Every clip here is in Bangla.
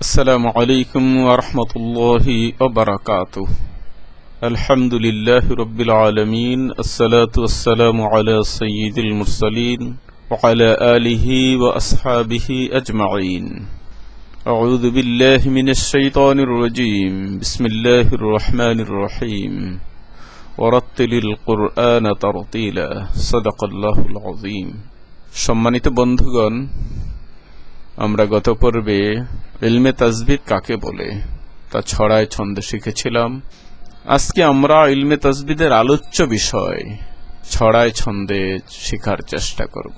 السلام عليكم ورحمة الله وبركاته الحمد لله رب العالمين الصلاة والسلام على سيد المرسلين وعلى آله وأصحابه أجمعين أعوذ بالله من الشيطان الرجيم بسم الله الرحمن الرحيم ورتل القرآن ترتيلا صدق الله العظيم সম্মানিত বন্ধুগণ আমরা গত পর্বে ইলমে তাজবিদ কাকে বলে তা ছড়ায় ছন্দে শিখেছিলাম। আজকে আমরা ইলমে তাজবিদের আলোচ্য বিষয় ছড়ায় ছন্দে শেখার চেষ্টা করব।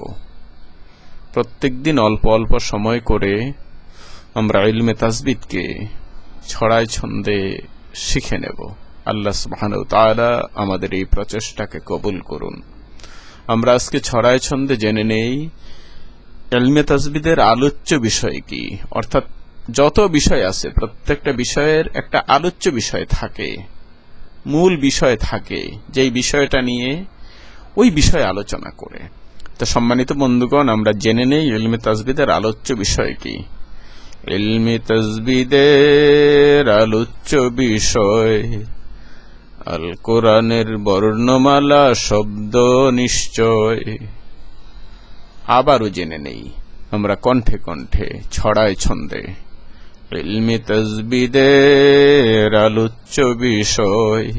প্রত্যেক দিন অল্প অল্প সময় করে আমরা ইলমে তাজবিদকে ছড়ায় ছন্দে শিখে নেব। আল্লাহ সুবহানাহু তাআলা আমাদের এই প্রচেষ্টাকে কবুল করুন। আমরা আজকে ছড়ায় ছন্দে জেনে নেই এলমে তাজবিদের আলোচ্য বিষয় কি? অর্থাৎ যত বিষয় আছে, প্রত্যেকটা বিষয়ের একটা আলোচ্য বিষয় থাকে, মূল বিষয় থাকে, যেই বিষয়টা নিয়ে ওই বিষয়ে আলোচনা করে। তো সম্মানিত বন্ধুগণ, আমরা জেনে নেই ইলমে তাজবিদের আলোচ্য বিষয় কি। ইলমে তাজবিদের আলোচ্য বিষয় আল কোরআনের বর্ণমালা, শব্দ নিশ্চয়। আবারও জেনে নেই। আমরা কণ্ঠে কণ্ঠে, ছড়ায় ছন্দে। ইলমি তসবিদের আলোচ্য বিষয়।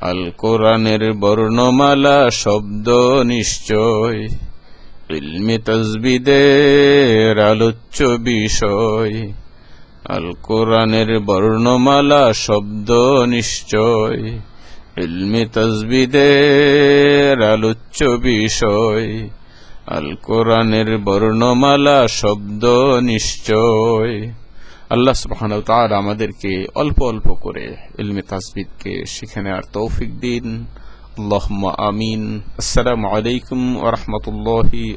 আল কোরআনের বর্ণমালা, শব্দ নিশ্চয়। ইলমি তসবিদের আলোচ্য বিষয়। আল কোরআনের বর্ণমালা, শব্দ নিশ্চয়। ইলমি তসবিদের আলোচ্য বিষয়। আল কোরআনের বর্ণমালা, শব্দ নিশ্চয়। আল্লাহ সুবহানাহু তার আমাদেরকে অল্প অল্প করে ইলমে তাসবিদকে শিখে নেওয়ার তৌফিক দিন। আল্লাহুম্মা আমিন। আসসালামু আলাইকুম ওয়া রাহমাতুল্লাহি